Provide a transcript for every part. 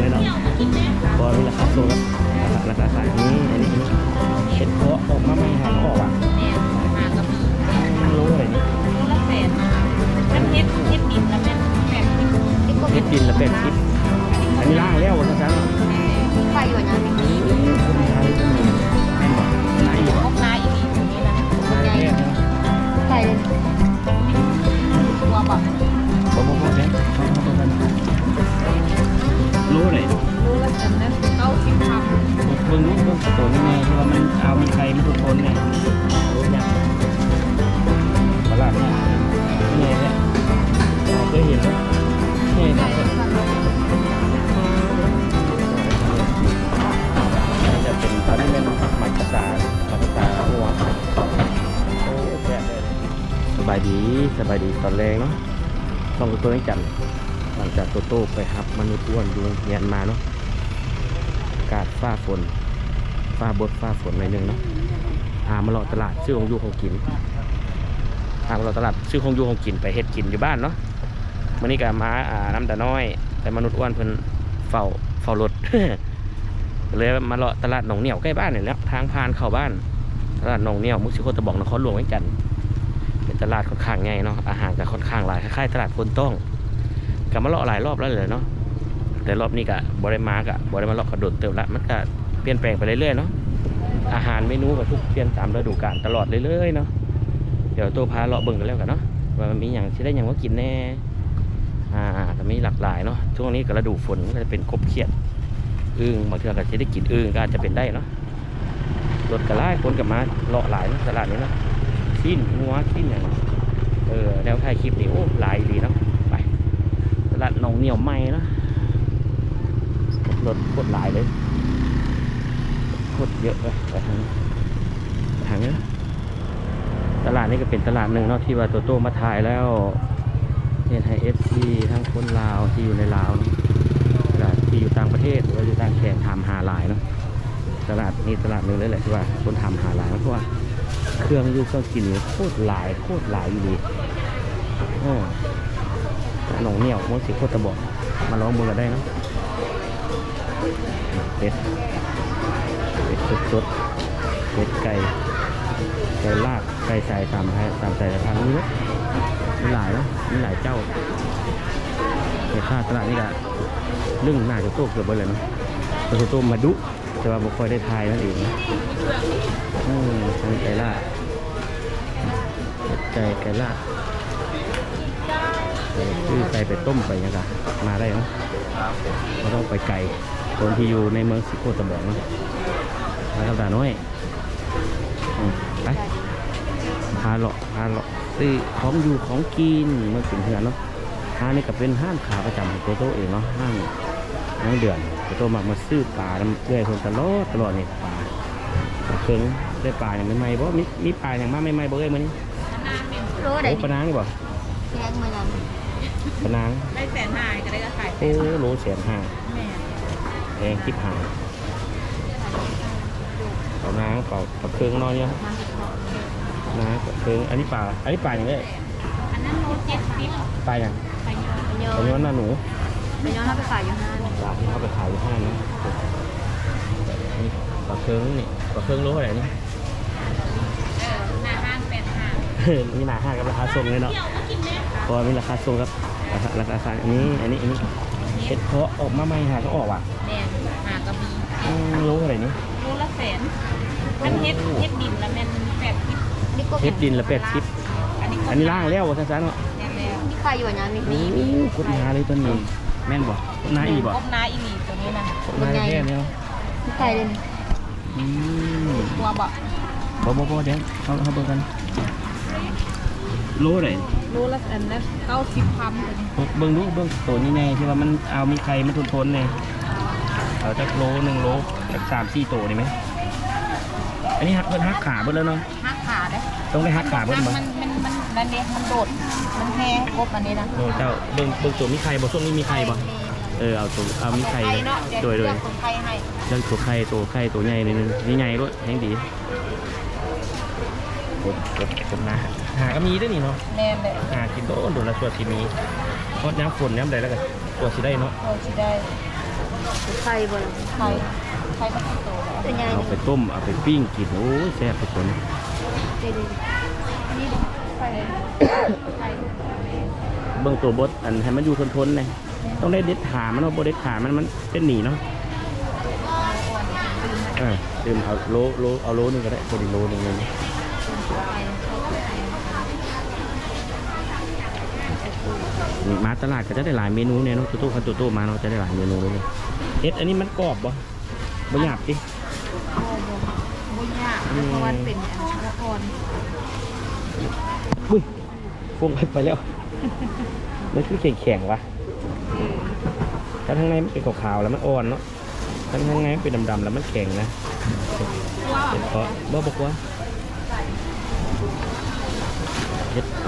เลยเนาะบอมีราคาสูงครับราคาขายอันนี้อันนี้อันนี้เห็ดเพาะออกมาไม่หาออกอะเนี่ยหากระมีไม่รู้อะไรนี่รู้ละแสนมันเฮ็ดเฮ็ดดินแล้วเป็นแปดสิบเห็ดดินละเป็ดทิพย์อันนี้ล่างแล้วท่านไเบิ่งรู้เบิ่งตัวนี้ไงที่ว่ามันเอามีใครมาทุกคนเนี่ยรู้ยังตลาดเนี่ยนี่แหละเราเคยเห็นแล้วนี่ำนะจะเป็นตอนนี้เป็นหมักษาหมักษาหัวโอ้แซ่เลยสบายดีสบายดีตอนแรงเนาะต้องตัวนี้จันหลังจากโตโต้ไปครับมนุษย์อ้วนยุงเยียนมาเนาะากาศฟ้าฝน ฟ้าบดฟ้าฝนหน่อยหนึงเนาะพามาเลาะตลาดซื้อของอยู่ของกินพามาเลาะตลาดซื้อของอยู่ของกินไปเฮ็ดกินอยู่บ้านเนาะวันนี้ก็มาอ่าน้ำตาน้อย แต่มนุษย์อ้วนเพิ่นเฝ้าเฝ้ารถเลยมาเลาะตลาดหนองเหนียวใกล้บ้านเนี่ยแล้วทางผ่านเข้าบ้าน ตลาดหนองเหนียวมุกสิโคตะบอกนครหลวงไว้จันทน์เป็นตลาดค่อนข้างใหญ่เนาะอาหารก็ค่อนข้างหลายคล้ายๆตลาดคนต้องก็มาเลาะหลายรอบแล้วเลยเนาะ แต่รอบนี้ก็บริมากะบริมาลาะกระโดดเติมละมันก็เปลี่ยนแปลงไปเรื่อยๆเนาะอาหารเมนูก็ทุกเปลี่ยนตามฤดูกาลตลอดเรื่อยๆเนาะเดี๋ยวตัวพาเลาะเบิ่งกันแล้วกันเนาะว่ามันมีอย่างที่ได้อย่างว่ากินแน่อ่าก็มีหลากหลายเนาะช่วงนี้ก็ฤดูฝนก็จะเป็นกบเขียดอึ่งบางเทื่อก็จะได้กินอึ่งก็อาจจะเป็นได้เนาะรถกระไล่คนกับมาเลาะหลายเนาะตลาดนี้เนาะชิ้นงัวชิ้นอย่างเออแนวถ่ายคลิปนี่โอ้หลายดีเนาะไปตลาดหนองเหนียวใหม่เนาะ รถโคตรหลายเลยโคตรเยอะเลยไปทางนี้ทางนี้นตลาดนี้ก็เป็นตลาดหนึ่งเนาะที่ว่าโตโต้มาถ่ายแล้วเนี่ยไทยเอฟซีทั้งคนลาวที่อยู่ในลาวตลาดที่อยู่ต่างประเทศหรือว่าอยู่ต่างแขนถามหาหลายเนาะตลาดนี้ตลาดหนึ่งเลยแหละที่ว่าคนถามหาหลายเพราะว่าเครื่องอยูเครื่องกินโคตรหลายโคตรหลายอยู่ดีโอ้หนองเหนียวมันสิโคตรตะบอกมาลองมือกันได้เนาะ เป็ดเป็ดสดสดๆเป็ดไก่ไก่ลาบไก่ใส่ตามให้ตามใส่ทางนี้เนอะมีหลายนะมีหลายเจ้าในค่าตลาดนี่ก็นึ่งหน้าจะโตเกือบไปเลยนะเราจะโตมาดุแต่ว่าบุคคลได้ทายนั่นเองนะอืมไก่ลาบเป็ดไก่ไก่ลาบคือไก่ไปต้มไปยังไงมาได้นะเราต้องไปไกล คนที่อยู่ในเมืองสิโคตะบอกเนาะมาครับตาน้อยอืมไปพาเลาะพาเลาะซื้อของอยู่ของกินเมื่อกินเถื่อนเนาะห้างนี่ก็เป็นห้างขาประจำของโตโต้เองเนาะห้างน้องเดือนโตโต้มักมาซื้อปลาน้ำเรื่อยคนตลอดตลอดนี่ปลาปลาเคิงได้ปลาอย่างใหม่ๆบ่มีมีปลาอย่างมาใหม่ๆบ่เอ้ยมื้อนี้รู้ได้โอ้ปลานางบ่แยกมือนั้นปลานางได้แสนหายก็ได้ก็ขายโอ้โลแสนห้า แม่แพงคิดหายเอาน้ำเปล่าปลาเครื่องน้อยเนี่ยน้ำปลาเครื่องอันนี้ปลาอันนี้ปลาอย่างไรอันนั้นโลเจ็ดสิบปลาอย่างไปยอไปยอปลาย้อนหน้าหนูไปยอเราไปขายอยู่ห้างปลาที่เขาไปขายอยู่ห้างนะนี่ปลาเครื่องนี่ปลาเครื่องโลเท่าไหร่นี่เออหน้าห้างแปดห้างนี่หนาห้างกับราคาส่งเลยเนาะ พอมีราคาส่งครับราคาราคาสั่งอันนี้อันนี้อันนี้เห็ดเพาะออกมาใหม่หาก็ออกอะแม่หากระมีอืมโลเท่าไหร่นี่รู้ละแสนมันเฮ็ดเฮ็ดดินแล้วมันแปดสิบเห็ดดินละเป็ดชิปอันนี้อันนี้ล่างแล้วสั้นๆเนาะนี่ไฟอยู่นะนี่นี่กุดนาเลยตัวนี้แม่นบ่กุดนาอีบ่กบนาอีหลีตัวนี้นะกุดนาแท้ๆเนี่ยเนาะนี่ไฟเลยอืมตัวบ่บ่บ่บ่เดี๋ยวเขาเขาเบิ่งกันโลไห นรู้ละแสนนั้นเก้าสิบพันตัวนี้เบิ่งดูเบิ่งตัวนี้แน่ที่ว่ามันเอามีใครมันทนทนๆเนี่ยเอาจักโลหนึ่งโลจักสามสี่ตัวนี่ไหมอันนี้หักเบิ่งหักขาเบิ่งแล้วเนาะหักขาได้ต้องได้หักขาเบิ่งมับ่นมันมันนั่นเองมันโดดมันแพ้กบอันนี้นะโอ้เจ้าเบิ่งเบิ่งตัวมีใครบ่ช่วงนี้มีใครบ่เออเอาตัวเอามีใครไข่เนาะโดยโดยคนไข่ให้เรื่องตัวไข่ตัวไข่ตัวใหญ่นิดนึงนี่ใหญ่ด้วยแห้งดี กดกดกดนะหาก็มีด้วยนี่เนาะแม่นเลยหากินโดนโดนละส่วนที่มีเพราะน้ำฝนน้ำใดแล้วก็ตัวสิได้เนาะโอ้ชิได้ไข่บ่ล่ะไข่ไข่ปลาทูโตแล้วตัวใหญ่เอาไปต้มเอาไปปิ้งกินโอ้ยแซ่บทุกคนเด็ดๆนี่ไข่เบื้องตัวบดอันให้มันอยู่ทนๆเลยต้องได้เด็ดขามันเนาะบ่เด็ดขามันมันเป็นหนีเนาะเออดื่มเอาโลโลเอาโลนึงก็ได้พอดีโลนึงเลยนี่ มาตลาดก็จะได้หลายเมนูเนี่ยเนาะตู้ตู้คันตู้ตู้มาเนาะจะได้หลายเมนูเลยเอ็ดอันนี้มันกรอบบ่บ่หยาบดิบ่บ่บ่ยากเพราะว่าเป็นอันละครอุ้ยฟงไปไปแล้วมันคือแข็งๆวะถ้าข้างในมันเป็นขาวๆแล้วมันอ่อนเนาะถ้าข้างในมันเป็นดำๆแล้วมันแข็งนะเป็นเพราะบ่บอกว่า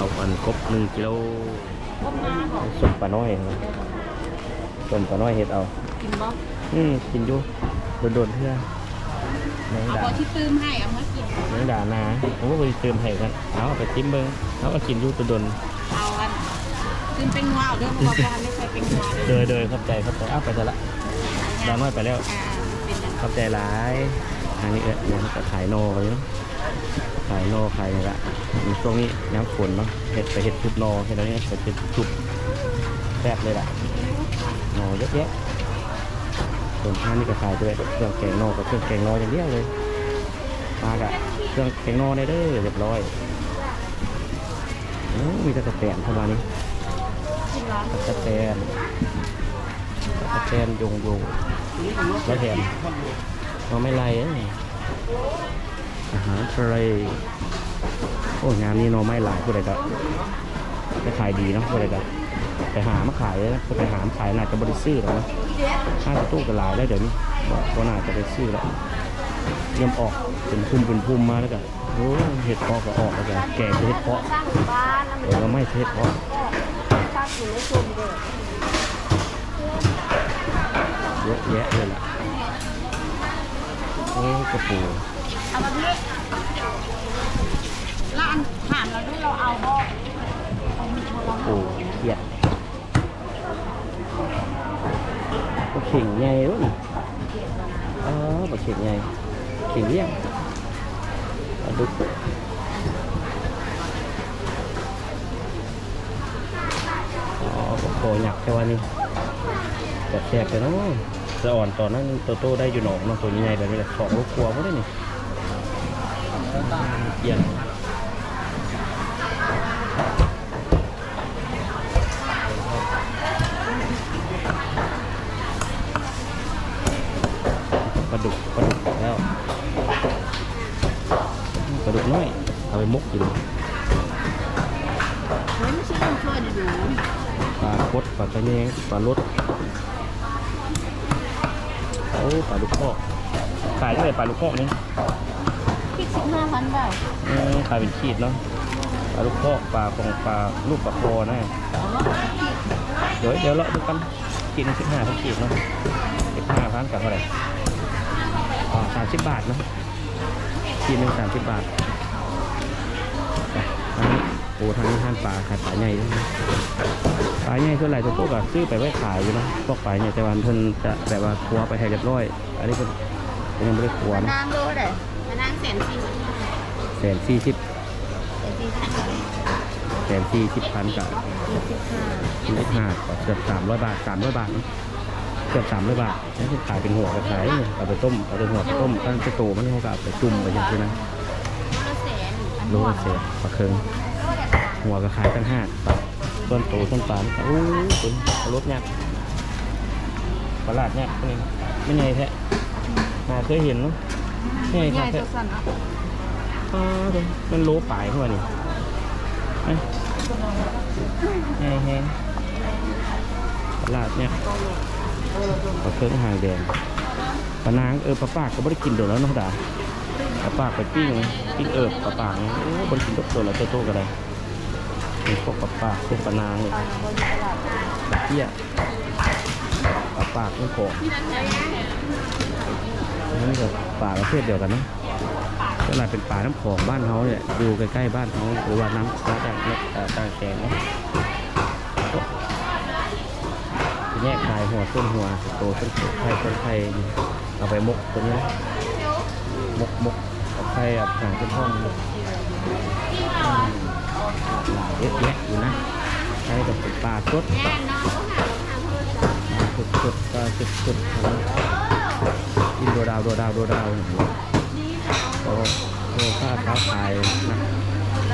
เฮ็ดเอาอันครบหนึ่งกิโลต้มน้ำบอกส้มปลาน้อยนะส้มปลาน้อยเฮ็ดเอากินบ่อืมกินอยู่โดนๆเพื่อแมงเอาดาพอที่ตื้มให้เอามากิน แมงดานาผมก็ไปเติมให้กันเอาไปจิ้มเบิ้งเอาก็กินอยู่โดนเอาอันตื้มเป็นงัวเอาเด้อเพราะว่าบ้านไม่เคยเป็นงัวๆเลเดยยเดยเข้าใจเข้าใจเอาไปซะละดาน้อยไปแล้ว อ่าเป็นอย่างขอบใจหลายทางนี้เอ๊ะเนี่ยมันก็ขายโนกันอยู่เนาะขายโนขายนี่ละ ในช่วงนี้น้ำฝนเนาะเห็ดไปเห็ดชุบโนเห็ดอะไรเนี่ยไปเห็ดชุบแซ่บเลยล่ะโนเยอะแยะส่วนข้างนี่ก็ขายด้วยเครื่องแกงโนกับเครื่องแกงนอย่างเดียวเลยมากะเครื่องแกงโนได้เด้อเรียบร้อยโอ้มีตะกะแตนเข้ามานี่กินร้านตะกะแตนตะกะแตนยงยงแล้วแถมเราไม่ไล่เอ้ยอาหารทะเล โอ้งานนี้เราไม่หลายผู้ใดก็จะขายดีเนาะผู้ใดก็ไปหามาขายเลยนะไปหามาขายน่าจะบริซื้อหรอกนะห้าตู้ก็หลายแล้วเดี๋ยวนี้ก็น่าจะไปซื้อแล้วเรียมออกเป็นพุ่มเป็นพุ่มมาแล้วก็โอ้เห็ดเพาะก็ออกแล้วกันแก่เห็ดเพาะสร้างหมู่บ้านแล้วมันเดี๋ยวเราไม่เห็ดเพาะเยอะแยะเลยล่ะโอ้กระปูเอามาพี่แล้วอันเราด้วยเราเอาบ่ปูเขียดปลาเข่งใหญ่ด้นี่เออปลาเข่งใหญ่เข่งเลี้ยงปลาดุกอ๋อโคหยักแค่ว่านี่แต่แสบเลยเนาะจะอ่อนตอนนั้นโตโต้ได้อยู่หนองเนาะตัวใหญ่แบบนี้แหละสองลูกครัวก็ได้นี่เยี่ยม ปลาดุกปลาดุกแล้วปลาดุกน้อย เอาไปมกกินเฮ้ยไม่ใช่ต้องช่วยดูปลาคดปลากระแยงปลารดโอ้ปลาลูกคอกขายเท่าไหร่ปลาลูกคอกนี่คิดสิบห้าพันบาทเออขายเป็นขีดเนาะปลาลูกคอกปลาของปลาลูกปลาคอนะเดี๋ยวเดี๋ยวเราดูกันขีดหนึงสิบห้าพันขีดเนาะสิบห้าพันกับเท่าไหร่อ๋อสามสิบบาทเนาะขีดหนึ่งสามสิบบาทไปทางนี้โอ้ทางนี้ห้านปลาขายปลาใหญ่ด้วยนะปลาใหญ่ส่วนใหญ่ตัวพวกอะซื้อไปไว้ขายอยู่เนาะพวกปลาใหญ่แต่วันเพิ่นจะแบบว่าครัวไปให้เรียบร้อย อันนี้เพิ่นยังไม่ได้ครัวนะนางโลเด้อมานั่งแสนสี่แสนสี่สิบแต่ที่สิบห้าแสนสี่สิบพันกับสิบห้ายี่สิบห้าก็เกือบสามร้อยบาทสามร้อยบาทเนอะ เกือบสามร้อยบาทนี่คือขายเป็นหัวก็ขายเอาไปต้มเอาไปหัวไปต้มตั้งไปโตมันเขาก็เอาไปจุ่มไปอย่างนี้นะละแสนอันโลละเศษปลาเคืองหัวก็ขายตั้งห้าตับต้นโตต้นปลานี่ก็โอ้ยคุณรถเนี่ยตลาดเนี่ยนี่ไม่ไงแท้มาเคยเห็นเนาะไม่ไงใหญ่แท้ตัวสั่นอะอ๋อเดี๋ยวมันโลปลายเข้ามานี่เอ้ยแห้งแห้งตลาดเนี่ย ปลาเคืองหางแดงปลานางเออปลาปากก็ไม่ได้กินโดดแล้วน้องดาปลาปากไปปิ้งปิ้งเอิบปลาปากเนี่ยโอ้บริกินทุกตัวแล้วโตกันเลยมีพวกปลาปากพวกปลานางเลยปลาเกี้ยปลาปากนี่ของนี่ก็ปลาประเภทเดียวกันนะตลาดเป็นปลาน้ำของบ้านเขาเนี่ยอยู่ใกล้ๆบ้านเขาหรือว่าน้ำน้ำจากน้ำเอ่อตาแกงเนาะ แยกขายหัวต้นหัวโตต้นไข่ต้นไข่เอาไปมกตัวนี้มกมกเอาไข่อะหางต้นท่อนหลายเยอะแยะอยู่นะใช้กับปลาสดสดสดปลาสดสดกินโดดาวโดดาวโดดาวโอ้โอ้ข้าค้าขายนะ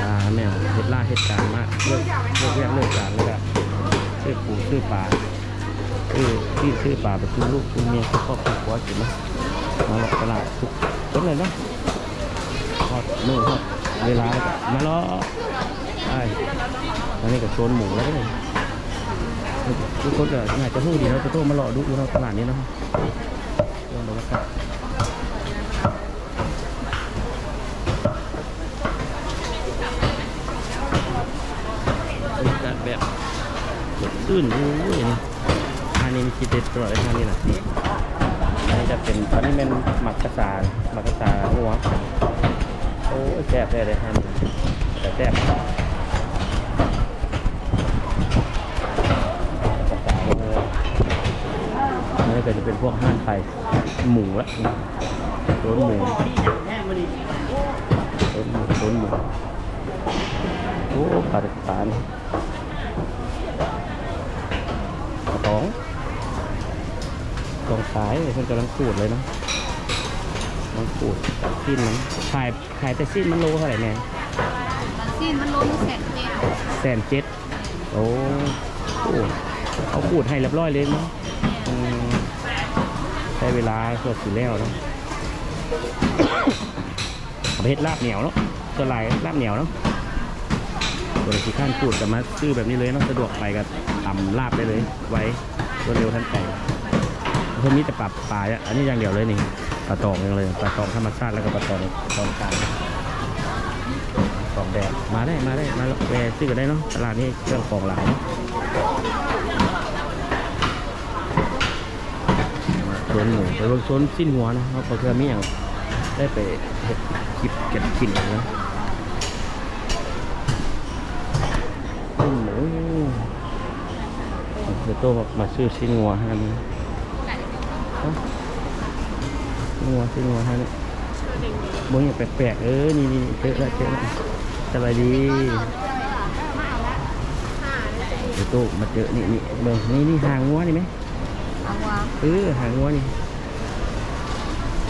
อ่าแมวเฮ็ดล่าเฮ็ดการมากเลิกเลิกแยกเลิกการเลยอะซื้อปูซื้อปลา ซื้อที่ซื้อปลาไปซื้อลูกซื้อเมียซื้อครอบครัวกินนะมาหลอกตลาดทุกต้นเลยนะทอดเมือทอดเวลาแล้วก็มาล้อไอ้อันนี้ก็โซนหมูแล้วก็เลยทุกคนก็น่าจะพูดดีแล้วจะโตมาหล่อดูเราตลาดนี้เนาะเรื่องบรรยากาศบรรยากาศแบบสดชื่นโอ้ยนี่ มีคิดเด็ดตลอดเลยทางนี้นะอันนี้จะเป็นตอนนี้เป็นหมักกระสาหมักกระสาหัวโอ้แซ่บเลยเลยทางนี้แต่แซ่บกระสาหัวอันนี้ก็จะเป็นพวกห้างไทยหมูละต้นหมูต้นหมูต้นหมูโอ้ปลาตะปานกระตอง ตรงซ้ายเพิ่นกำลังขูดเลยเนาะกำลังขูดจากสิ้นมันขายขายแต่สิ้นมันโลเท่าไหร่แม่มันซีนมันล้นแสนเจ็ดแสนเจ็ดโอ้โหเขาขูดให้เรียบร้อยเลยเนาะอืมใช้เวลาสดสีแล้วเนาะเอาไปเฮ็ดลาบเหนียวเนาะส่วนหลายลาบเหนียวเนาะตัวที่ข้านขูดกับมาซื้อแบบนี้เลยเนาะสะดวกไปกับตำลาบได้เลย ไว้รวดเร็วทันใจ เพิ่มนี้จะปรับปลาอะอันนี้อย่างเดียวเลยนี่ปลาตองอย่างเลยปลาตองธรรมชาติแล้วก็ปลาตองตองกลางตองแดดมาได้มาได้มาแวะซื้อกันได้เนาะตลาดนี้เครื่องของหลายเนาะโซนหมูไปเบิ่งโซนสิ้นหัวนะเพราะเพื่อมีอย่างได้ไปเห็ดคลิปเก็บกินนะสิ้นหมูเดี๋ยวโตมาซื้อสิ้นหัวให้มัน งัวซื้องัวให้เนี่ยบงอย่างแปลกๆ เออ นี่นี่เจอแล้วเจอแล้วสบายดีเดี๋ยวตู้มาเจอ นี่นี่เบิ่งนี่นี่หางงัวนี่ไหมเอาวะเออหางงัวนี่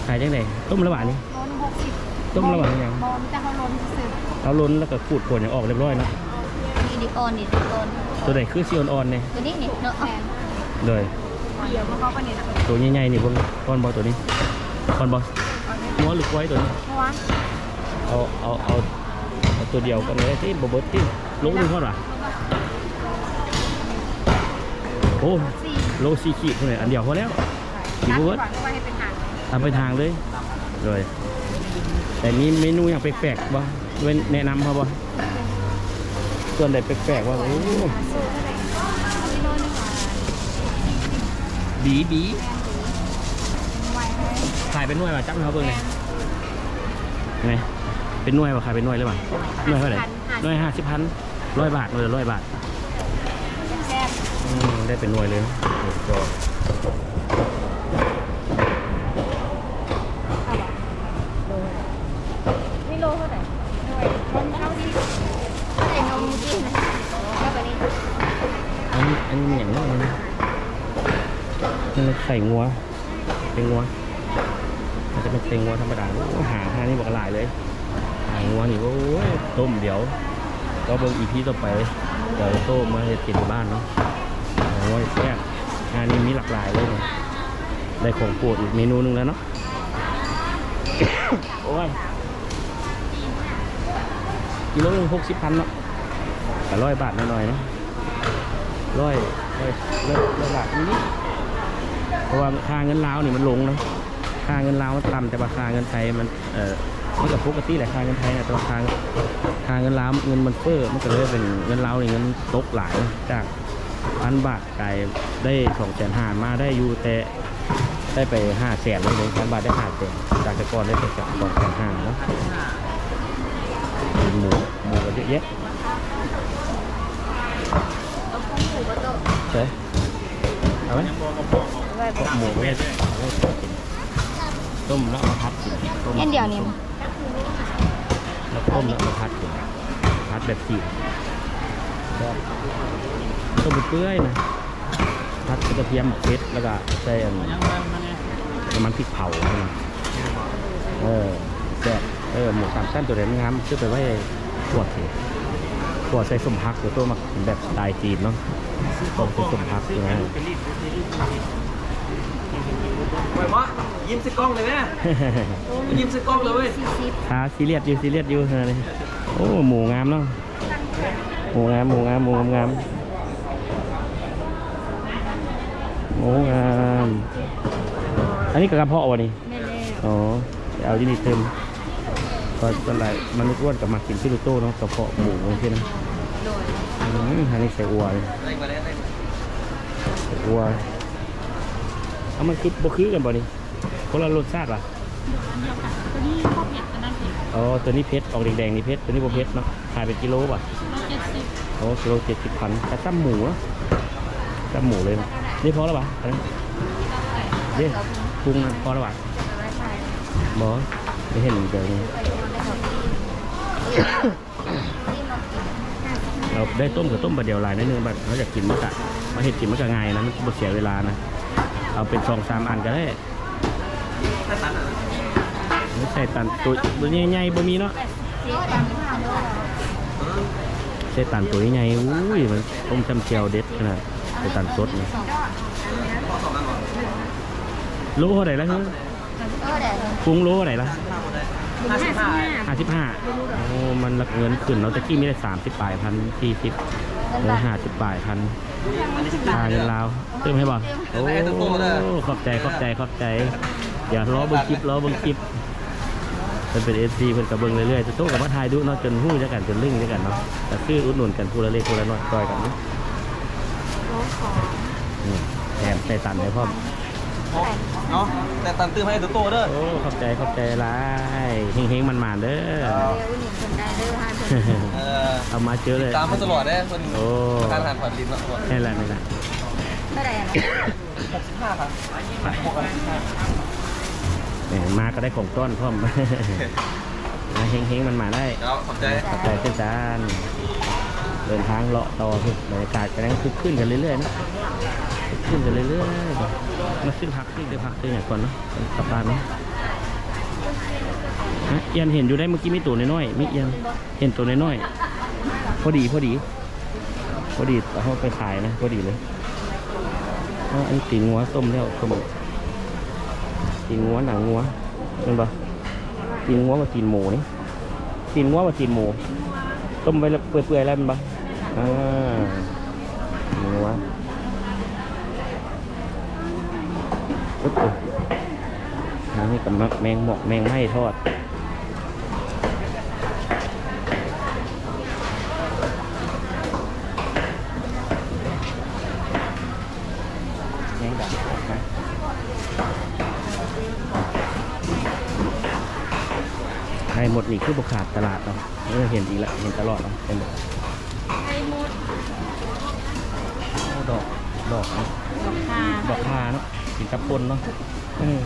ขายจังไดต้มระหว่างนี่ล้นหกสิบต้มระหว่างยังบอมจะเขาล้นซื้อเอาล้นแล้วก็ขูดโคนอย่างออกเรียบร้อยเนาะนี่ดิออนนี่ดิออนตัวไหนคือซีออนๆเนี่ยตัวนี้นี่เนาะแฟนเลยเดี๋ยวมันก็ไปนี่นะตัวใหญ่ๆนี่เบิ่งคอนบอตัวนี้ คอนบองัวหรือควายตัวนี้เพราะว่าเอาเอาเอาเอาตัวเดียวกันเลยที่บเบิร์ตที่ลูกหนึงเท่าไหร่โอ้สี่โลสี่ขีดเท่าไหร่อันเดียวพอแล้วกี่บเบิร์ตก่อนก็ว่าให้เป็นหางทำไปทางเลยเลยแต่มีเมนูอย่างแปลกๆบ่เว้นแนะนำเขาบ่ส่วนใดแปลกๆว่าโอ้ซื้อเท่าไหร่กิโลนึงอะบีบีไวเลย ขายเป็นหน่วยป่ะจับให้เขาเบิ่งเลยไงเป็นหน่วยป่ะขายเป็นหน่วยหรือเปล่าหน่วยเท่าไหร่หน่วยห้าสิบพันร้อยบาทหน่วยละร้อยบาทแซ่บอืมได้เป็นหน่วยเลยก็นี่โลเท่าไหร่หน่วยคนเท่าที่เท่าไหร่นมกินนะแล้วไปนี่อันนี้อันนี้มันอย่างนี้นะมันไข่งัวเป็นงัวมัน จะเป็นเต็งงัวธรรมดาหางหางนี่บอกหลายเลยหางงัวนี่โอ้ยต้มเดี๋ยว ก็เบิ่งอีพีต่อไป เดี๋ยวโต้มมาเฮ็ดกินที่บ้านเนาะหางงัวนี่แซ่บงานนี้มีหลากหลายเลยเนี่ยได้ของโปรดอีกเมนูนึงแล้วเนาะโอ้ยกิโลนึงหกสิบพันเนาะแต่ร้อยบาทหน่อยๆเนาะร้อยร้อยร้อยบาทนิดเพราะว่าค่าเงินลาวนี่มันลงนะ ค่าเงินลาวมันต่ำแต่ว่าค่าเงินไทยมันเออมันกับปกติแหละค่าเงินไทยนะแต่ว่าค่าค่าเงินลาวเงินมันเฟ้อมันก็เลยเป็นเงินลาวนี่เงินตกหลายจากพันบาทกลายได้สองแสนห้ามาได้อยู่แต่ได้ไปห้าแสนเลยพันบาทได้ห้าแสนจากแต่ก่อนได้ไปจากสองแสนห้าเนาะหมูหมูก็เยอะแยะเอากุ้งผูกระโตะใช่เอาไหมหมูไม่ได้ ต้มแล้วเอามาพัดกินต้มอันเดียวนี่แล้วต้มแล้วเอามาพัดกินพัดแบบจีบก็ต้มไปเปื่อยนะพัดกระเทียมเผ็ดแล้วก็ใส่อันน้ำมันพริกเผาให้มันเออแซ่บเออหมูสามชั้นตัวเดียวงามชื่อไปไว้ขวดสิขวดใส่ส้มพักตัวตัวมาแบบสไตล์จีนเนาะต้มใส่ส้มพักใช่ไหม ไหวปะยิ้มสิกล้องเลยแม่ยิ้มสิกล้องเลยเว้ยสี่สิบหาซีเรียสอยู่ซีเรียสอยู่เฮอเลยโอ้หมูงามเนาะหมูงามหมูงามหมูงามงามหมูงามอันนี้กระเพาะวะนี่แม่เล่อ๋อเดี๋ยวเอาที่นี่เติมก็เป็นไรมันษย์อ้วนกับมากินซิลูโต้เนาะกระเพาะหมูใช่ไหมโดยอืมอันนี้ใส่อัวเลยได้มาแล้วได้มาใส่อัว เอามันคือบ่คือกันบ่นี่คนละรสชาติป่ะตัวนี้ข้าวเผ็ดอันนั้นเผ็ดอ๋อตัวนี้เพชรออกแดงๆนี่เพชรตัวนี้บ่เพชรเนาะขายเป็นกิโลป่ะร้อยเจ็ดสิบโอ้กิโลเจ็ดสิบพันแต่ตั้มหมูนะตั้มหมูเลยนะนี่พอแล้วปะอันนี้เดี๋ยวปรุงนะพอแล้วปะไว้ใส่บอไม่เห็นเดี๋ยวนี้ไปนอนได้ขอบดีนี่มากินห้าสิบห้าเราได้ต้มกับต้มบะเดียวหลายนิดนึงบัดเขาอยากกินมันกะมาเห็ดกินมันกะง่ายนะมันบ่เสียเวลานะ เอาเป็นสองสามอันก็ได้ถ้าตันอะไม่ใส่ตันตัวตัวใหญ่ๆบ่มีเนาะเจ๊ตังค์ห้าโลใส่ตันตัวใหญ่ๆอุ้ยมันต้มจำเจียวเด็ดขนาดใส่ตันสดนี่สองยอดอันนี้ขอสองอันก่อนโลเท่าไหร่ละเฮ้ยเออเดี๋ยวปรุงโลเท่าไหร่ละห้าสิบห้าห้าสิบห้าโอ้มันรักเงินขึ้นเราตะกี้ไม่ได้สามสิบปลายพันสี่สิบเงินเลยบาทห้าสิบปลายพัน อันนี้สิบค่าเงินลาวเติมให้บ่โอ้ขอบใจขอบใจขอบใจ อย่ารอเบิ่งคลิปรอเบิ่งคลิปเพิ่นเป็นเอฟซีเพิ่นกับเบิ่งเรื่อยๆจะโตกับมาถ่ายดูเนาะจนหู้จักกันจนลึ่งจักกันเนาะแต่คืออุดหนุนกันผู้ละเล็กผู้ละน้อยซอยกันเนาะโลของอืมแถมใส่ตันให้พร้อม เนาะแต่ตันตื้อให้ตัวโตเด้อโอ้ขอบใจขอบใจหลายเฮงๆมันๆเด้อเดี๋ยวหนึ่งคนได้เด้อห้าเดือนเออเอามาเจอเลยตามมาตลอดได้คนโอ้ทานอาหารผ่านลิ้นเนาะนี่นแหละนี่นแหละเท่าไหร่อะหกสิบห้าครับหกสิบห้าแหมมาก็ได้ของต้อนพร้อมมาเฮงๆมันมาได้เดี๋ยวขอบใจขอบใจเช่นกันเดินทางเลาะต่อคือบรรยากาศกำลังคึกขึ้นกันเรื่อยๆนะคึก ขึ้นกันเรื่อยๆมาซื้อผักซื้อเดี๋ยวผักซื้ออย่างก่อนเนาะกลับบ้านเนาะฮะเอียนเห็นอยู่ได้เมื่อกี้มีตัวน้อยๆมีเอียนเห็นตัวน้อยๆพอดีพอดี พอดีเอาเขาไปขายนะพอดีเลยอันนี้ตีนงัวต้มแล้วต้มตีนงัวหนังงัวเห็นปะตีนงัวกับตีนหมูนี่ตีนงัวกับตีนหมูต้มไปแล้วเปื่อยๆแล้วมันปะอ่างัว ปึ๊บปึ๊บน้ำนี่กับแมงหมอกแมงไม้ทอดแมงดานะไข่หมดนี่คือบขาดตลาดเนาะเออเห็นอีกแล้วเห็นตลอดเนาะเป็นไข่มดดอก ดอกเนาะดอกคาดอกคาเนาะ กินกับปนเนาะเออ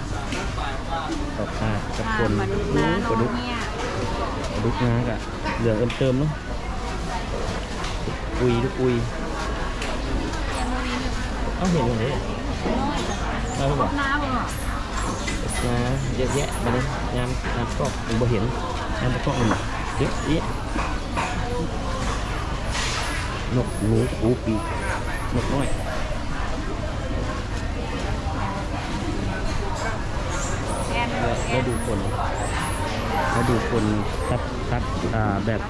ดอกคากับปนปลาดุกโอ้นาปลาดุกเนี่ยปลาดุกงากะเหลืองเอิมเติมเนาะอุยลูกอุยเอาเห็นอยู่เลยเอาไปบอกน้ำเหรอมาเยอะแยะมาเลยยามยามก็ผมบ่เห็นยามบ่ก็มันเยอะแยะนกหนูปูปีกนกน้อย แอน แล้วดู คนแล้วดูคนตัดตัดอ่าแบบ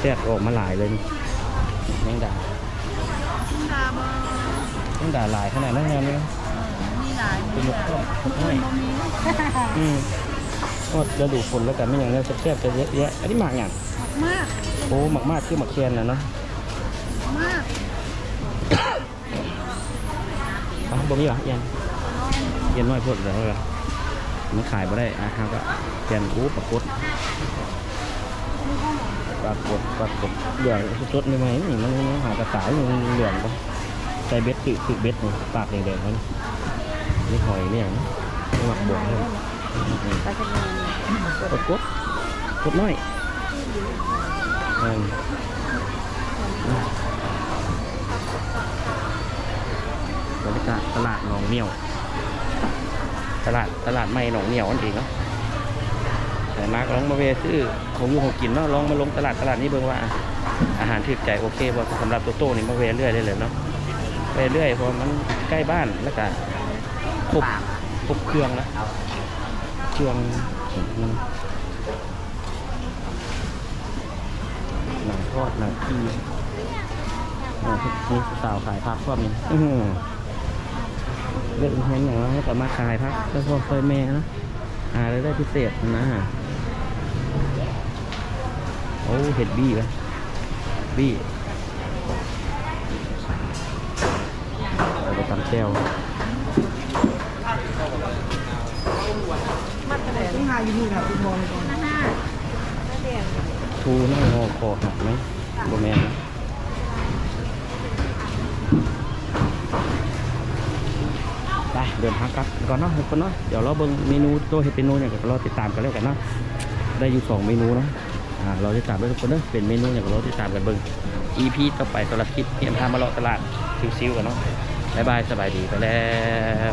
แทรกออกมาหลายเลยนี่แมงดาดาบแมงดาหลายขนาดนั้นเลยนะมีหลายเป็นนกต้มนกน้อยบ่มีอืมก็แล้วดูคนแล้วกันไม่อย่างนั้นแทรกจะเยอะแยะอันนี้หมากอย่างมากโอ้หมากมากคือหมากแคนนะเนาะมากอะบ่มีหรอเย็นเย็นน้อยโพดเดี๋ยวเอาละ มันขายบ่ได้อะฮะก็เย็นอู้ปรากฏปรากฏปรากฏเหลืองสดๆใหมนี่มันมันหากระสายมันเหลืองปะใส่เบ็ดตึกตึกเบ็ดนี่ปากแดงๆเขานี่นี่หอยเนี่ยนะนี่หมักบวกเลยนี่ปลากดกดน้อยบรรยากาศตลาดหนองเหนียว ตลาดตลาดใหม่หนองเหนียวนั่นเองเนาะแต่มาร์กลองมาเวะซื้อของอยู่ของกินเนาะลองมาลงตลาดตลาดนี้เบิ่งว่า อาหารถูกใจโอเคบ่สำหรับโตโต้นี่มาเวะเรื่อยได้เลยเนาะไปเรื่อยเพราะมันใกล้บ้านแล้วก็ครบครบเครื่องนะเครื่องอืมหนังทอดหนังขี้อ่านี่สาวขายผักก็มีอื้อหือ เลือกเห็นอย่างว่าก็มาขายผักก็พอเคยแม่นะหาได้ได้พิเศษนะโอ้เห็ดบี้ปะบี้เราไปทำแก้วห้าห้าเดียวทูนั่งงอคอหักไหมโบแมนนะ ไปเดินทางกลับก่อนเนาะทุกคนเนาะเดี๋ยวเราเบิ้งเมนูตัวเห็ดเมนูเนี่ยเราติดตามกันแล้วกันเนาะได้อยู่สองเมนูเนาะอ่าเราติดตามด้วยทุกคนเนาะเป็นเมนูอย่างก็ราติดตามกันเบิ้ง EP ต่อไปสำหรับคลิปเตรียมพามาเลาะตลาดซิวๆกันเนาะบ๊ายบายสบายดีไปแล้ว